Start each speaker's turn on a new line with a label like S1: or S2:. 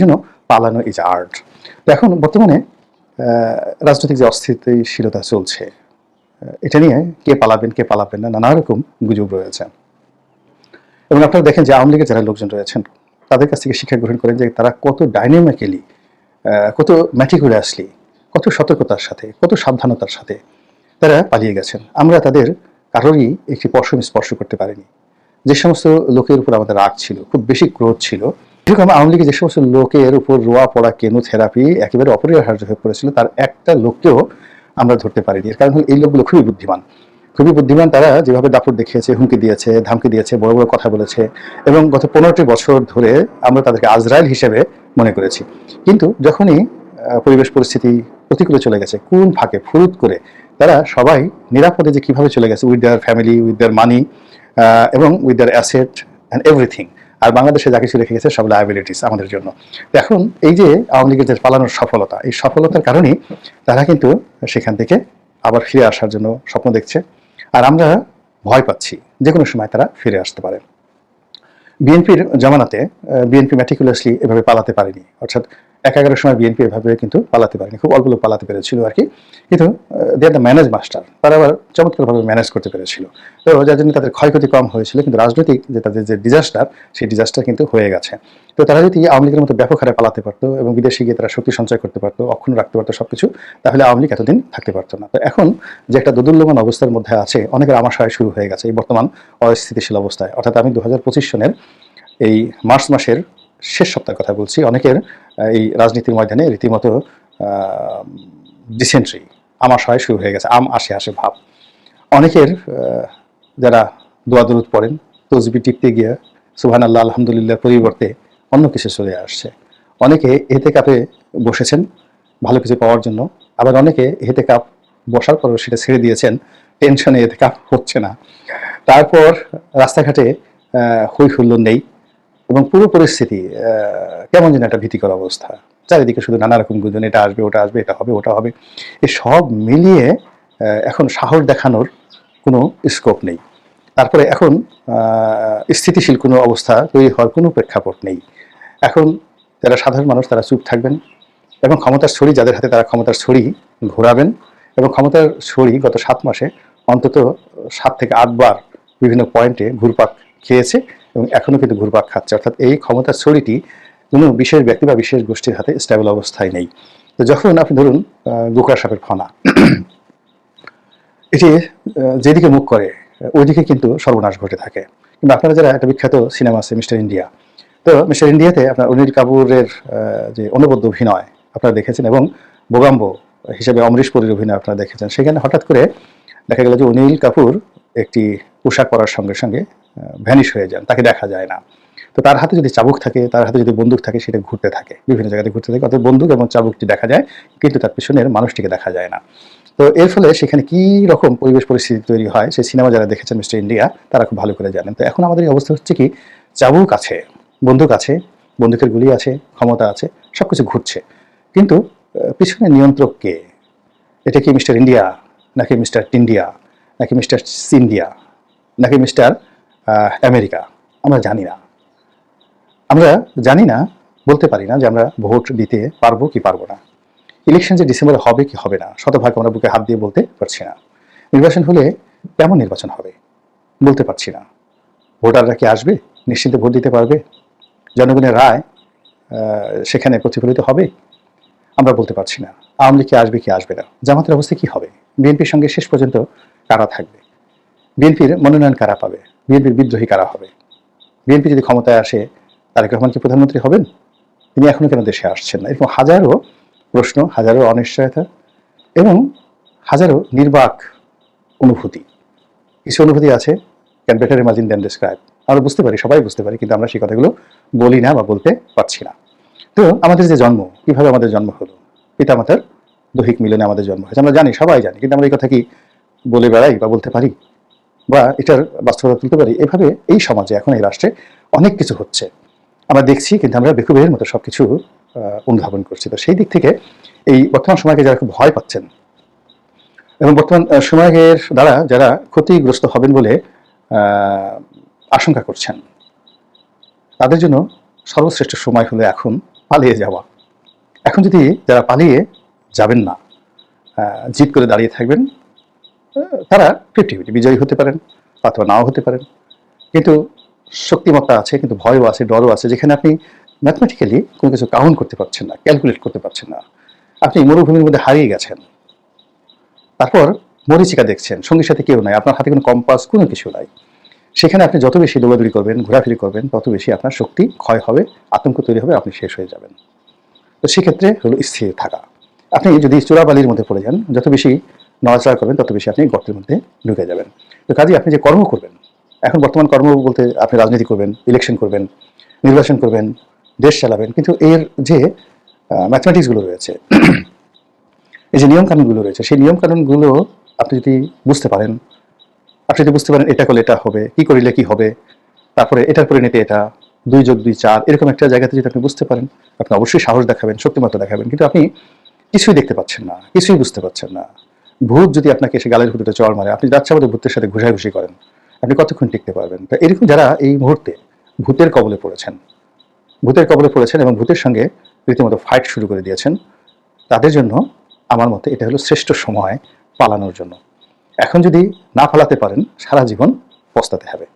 S1: জন্য পালানো is art এখন বর্তমানে রাজনৈতিক যে অস্থিতিশীলতা চলছে এটা নিয়ে কে পালাবেন কে পালাবেন না, নানা রকম গুজব রয়েছে। এবং আপনারা দেখেন যে আওয়ামী লীগের যারা লোকজন রয়েছেন, তাদের কাছ থেকে শিক্ষা গ্রহণ করেন যে তারা কত ডাইনামিক্যালি কত ম্যাটিকুলাসলি কত সতর্কতার সাথে, কত সাবধানতার সাথে তারা পালিয়ে গেছেন। আমরা তাদের কারোরই একটি পশম স্পর্শ করতে পারিনি। যে সমস্ত লোকের উপর আমাদের রাগ ছিল, খুব বেশি ক্রোধ ছিল এরকম আওয়ামী লীগের যে সমস্ত লোকের উপর রোয়া পড়া কেমোথেরাপি একেবারে অপরিহার্য হয়ে পড়েছিল, তার একটা লোককেও আমরা ধরতে পারিনি। এর কারণ হলো এই লোকগুলো খুবই বুদ্ধিমান। খুবই বুদ্ধিমান তারা যেভাবে দাপট দেখিয়েছে, হুমকি দিয়েছে, ধামকি দিয়েছে, বড় বড় কথা বলেছে এবং গত পনেরোটি বছর ধরে আমরা তাদেরকে আজরায়েল হিসেবে মনে করেছি। কিন্তু যখনই পরিবেশ পরিস্থিতি প্রতিকূলে চলে গেছে, কোন ফাঁকে ফুরুত করে, তারা সবাই নিরাপদে যে কীভাবে চলে গেছে with their family with their money এবং with their asset and everything আর বাংলাদেশে যা কিছু রেখে গেছে সব লায়াবিলিটিস আমাদের জন্য। এখন এই যে আওয়ামী লীগের পালানোর সফলতা, এই সফলতার কারণেই তারা কিন্তু সেখান থেকে আবার ফিরে আসার জন্য স্বপ্ন দেখছে। আর আমরা ভয় পাচ্ছি, যে কোনো সময় তারা ফিরে আসতে পারে। বিএনপির জমানাতে বিএনপি ম্যাটিকুলাসলি এভাবে পালাতে পারেনি। অর্থাৎ এক এগারোর সময় বিএনপি এভাবে কিন্তু পালাতে পারেনি, খুব অল্প লোক পালাতে পেরেছিল আর কি। কিন্তু they are the manage master তারা আবার চমৎকারভাবে ম্যানেজ করতে পেরেছিল। তো যার জন্য তাদের ক্ষয়ক্ষতি কম হয়েছিল, কিন্তু রাজনৈতিক যে তাদের যে ডিজাস্টার সেই ডিজাস্টার কিন্তু হয়ে গেছে। তো তারা যদি আওয়ামী লীগের মতো ব্যাপক হারে পালাতে পারতো এবং বিদেশে গিয়ে তারা শক্তি সঞ্চয় করতে পারতো, অক্ষুণ্ণ রাখতে পারতো সবকিছু, তাহলে আওয়ামী লীগ এতদিন থাকতে পারতো না। তো এখন যে একটা দোদুল্যমান অবস্থার মধ্যে আছে, অনেকের আমাশয় শুরু হয়ে গেছে এই বর্তমান অস্থিতিশীল অবস্থায়। অর্থাৎ আমি দু হাজার পঁচিশ সনের এই মার্চ মাসের শেষ সপ্তাহের কথা বলছি, অনেকের এই রাজনীতির ময়দানে রীতিমতো ডিসেন্ট্রি আমার সহায় শুরু হয়ে গেছে, আম আসে আসে ভাব। অনেকের যারা দোয়া দরুদ পড়েন তসবি টিপতে গিয়ে সুহান আল্লাহ আলহামদুলিল্লাহ পরিবর্তে অন্য কিছু চলে আসছে। অনেকে এতে কাপে বসেছেন, ভালো কিছু পাওয়ার জন্য। আবার অনেকে এতে কাপ বসার পরও সেটা ছেড়ে দিয়েছেন, টেনশনে এতে কাপ হচ্ছে না। তারপর রাস্তাঘাটে হই হুল্লোড় নেই। এবং পুরো পরিস্থিতি কেমন যেন একটা ভীতিকর অবস্থা। চারিদিকে শুধু নানা রকম গুঞ্জন এটা আসবে, ওটা আসবে, এটা হবে, ওটা হবে। এই সব মিলিয়ে এখন সাহস দেখানোর কোনো স্কোপ নেই। তারপরে এখন স্থিতিশীল কোনো অবস্থা তৈরি হওয়ার কোনো প্রেক্ষাপট নেই। এখন যারা সাধারণ মানুষ, তারা চুপ থাকবেন এবং ক্ষমতার ছড়ি যাদের হাতে, তারা ক্ষমতার ছড়ি ঘোরাবেন এবং ক্ষমতার ছড়ি গত সাত মাসে অন্তত সাত থেকে আটবার বিভিন্ন পয়েন্টে ঘুরপাক খেয়েছে। এবং এখনও কিন্তু ঘুরপাক খাচ্ছে। অর্থাৎ এই ক্ষমতার ছড়িটি কোনো বিশেষ ব্যক্তি বা বিশেষ গোষ্ঠীর হাতে স্টেবল অবস্থায় নেই। তো যখন আপনি ধরুন গোকরা সাপের ফনা এটি যেদিকে মুখ করে, ওইদিকে কিন্তু সর্বনাশ ঘটে থাকে। কিন্তু আপনারা যারা একটা বিখ্যাত সিনেমা আছে মিস্টার ইন্ডিয়া তো মিস্টার ইন্ডিয়াতে আপনার অনিল কাপুরের যে অনবদ্য অভিনয় আপনারা দেখেছেন এবং বোগাম্ব হিসেবে অমরিশ পুরীর অভিনয় আপনারা দেখেছেন। সেখানে হঠাৎ করে দেখা গেল যে অনিল কাপুর একটি পোশাক পরার সঙ্গে সঙ্গে ভ্যানিশ হয়ে যান, তাকে দেখা যায় না। তো তার হাতে যদি চাবুক থাকে, তার হাতে যদি বন্দুক থাকে, সেটা ঘুরতে থাকে, বিভিন্ন জায়গাতে ঘুরতে থাকে। অর্থাৎ বন্দুক এবং চাবুকটি দেখা যায়, কিন্তু তার পিছনের মানুষটিকে দেখা যায় না। তো এর ফলে সেখানে কি রকম পরিবেশ পরিস্থিতি তৈরি হয়, সেই সিনেমা যারা দেখেছেন মিস্টার ইন্ডিয়া, তারা খুব ভালো করে জানেন। তো এখন আমাদের এই অবস্থা হচ্ছে কি, চাবুক আছে, বন্দুক আছে, বন্দুকের গুলি আছে, ক্ষমতা আছে সব কিছু ঘুরছে। কিন্তু পিছনে নিয়ন্ত্রক কে? এটা কি মিস্টার ইন্ডিয়া, নাকি মিস্টার টিন্ডিয়া, নাকি মিস্টার সিন্ডিয়া, নাকি মিস্টার আমেরিকা। আমরা জানি না। আমরা জানি না, বলতে পারি না যে আমরা ভোট দিতে পারব কি পারব না। ইলেকশন যে ডিসেম্বরে হবে কি হবে না, শতভাগ আমরা বুকে হাত দিয়ে বলতে পারছি না। নির্বাচন হলে কেমন নির্বাচন হবে, বলতে পারছি না। ভোটাররা কি আসবে? নিশ্চিন্তে ভোট দিতে পারবে? জনগণের রায় সেখানে প্রতিফলিত হবে? আমরা বলতে পারছি না। আওয়ামী লীগ কি আসবে কি আসবে না? জামাতের অবস্থা কি হবে? বিএনপির সঙ্গে শেষ পর্যন্ত কারা থাকবে? বিএনপির মনোনয়ন কারা পাবে? বিএনপির বিদ্রোহী কারা হবে? বিএনপি যদি ক্ষমতায় আসে, তারেক রহমান কি প্রধানমন্ত্রী হবেন? তিনি এখনও কেন দেশে আসছেন না? এরকম হাজারো প্রশ্ন, হাজারো অনিশ্চয়তা এবং হাজারো নির্বাক অনুভূতি। কিছু অনুভূতি আছে can better imagine then describe আমরা বুঝতে পারি, সবাই বুঝতে পারি, কিন্তু আমরা সেই কথাগুলো বলি না বা বলতে পারছি না। তো আমাদের যে জন্ম, কীভাবে আমাদের জন্ম হলো? পিতামাতার দৈহিক মিলনে আমাদের জন্ম হয়েছে। আমরা জানি, সবাই জানি, কিন্তু আমরা এই কথা কি বলে বেড়াই বা বলতে পারি? বা এটার বাস্তবতা তুলতে পারি। এভাবে এই সমাজে এখন এই রাষ্ট্রে অনেক কিছু হচ্ছে। আমরা দেখছি কিন্তু আমরা বেকুবের মতো সবকিছু আহ, অনুধাবন করছি। তো সেই দিক থেকে এই বর্তমান সময়কে যারা খুব ভয় পাচ্ছেন এবং বর্তমান সময়ের দ্বারা যারা ক্ষতিগ্রস্ত হবেন বলে আশঙ্কা করছেন তাদের জন্য সর্বশ্রেষ্ঠ সময় হলো এখন পালিয়ে যাওয়া। এখন যদি যারা পালিয়ে যাবেন না জিদ করে দাঁড়িয়ে থাকবেন তারা ফিফটি ফিফটি বিজয়ী হতে পারেন, অথবা নাও হতে পারেন। কিন্তু শক্তিমত্তা আছে, কিন্তু ভয়ও আছে, ডরও আছে, যেখানে আপনি ম্যাথমেটিক্যালি কোনো কিছু কাউন্ট করতে পারছেন না ক্যালকুলেট করতে পারছেন না। আপনি মরুভূমির মধ্যে হারিয়ে গেছেন। তারপর মরিচিকা দেখছেন, সঙ্গীর সাথে কেউ নাই, আপনার হাতে কোনো কম্পাস কোনো কিছু নাই। সেখানে আপনি যত বেশি দৌড়াদৌড়ি করবেন, ঘোরাফিরি করবেন, তত বেশি আপনার শক্তি ক্ষয় হবে, আতঙ্ক তৈরি হবে, আপনি শেষ হয়ে যাবেন। তো সেক্ষেত্রে হলো স্থির থাকা। আপনি যদি চোরাবালির মধ্যে পড়ে যান, যত বেশি নড়াচড়া করবেন, তত বেশি আপনি গর্তের মধ্যে ঢুকে যাবেন। তো কাজে আপনি যে কর্ম করবেন, এখন বর্তমান কর্ম বলতে আপনি রাজনীতি করবেন ইলেকশন করবেন, নির্বাচন করবেন, দেশ চালাবেন, কিন্তু এর যে ম্যাথমেটিক্সগুলো রয়েছে, এই যে নিয়মকানুনগুলো রয়েছে, সেই নিয়মকানুনগুলো আপনি যদি বুঝতে পারেন, আপনি যদি বুঝতে পারেন এটা করলে এটা হবে, কি করিলে কি হবে, তারপরে এটার পরিণতি এটা, দুই যোগ দুই চার, এরকম একটা জায়গাতে যদি আপনি বুঝতে পারেন, আপনি অবশ্যই সাহস দেখাবেন, শক্তিমত্তা দেখাবেন, কিন্তু আপনি কিছুই দেখতে পাচ্ছেন না, কিছুই বুঝতে পারছেন না। ভূত যদি আপনাকে এসে গালের ভিতরে চড় মারে, আপনি যাচ্ছে আমাদের ভূতের সাথে ঘুষাঘুষি করেন, আপনি কতক্ষণ টিকতে পারবেন? তা এরকম যারা এই মুহূর্তে ভূতের কবলে পড়েছেন, ভূতের কবলে পড়েছেন এবং ভূতের সঙ্গে রীতিমতো ফাইট শুরু করে দিয়েছেন, তাদের জন্য আমার মতে এটা হলো শ্রেষ্ঠ সময় পালানোর জন্য। এখন যদি না পালাতে পারেন, সারা জীবন পস্তাতে হবে।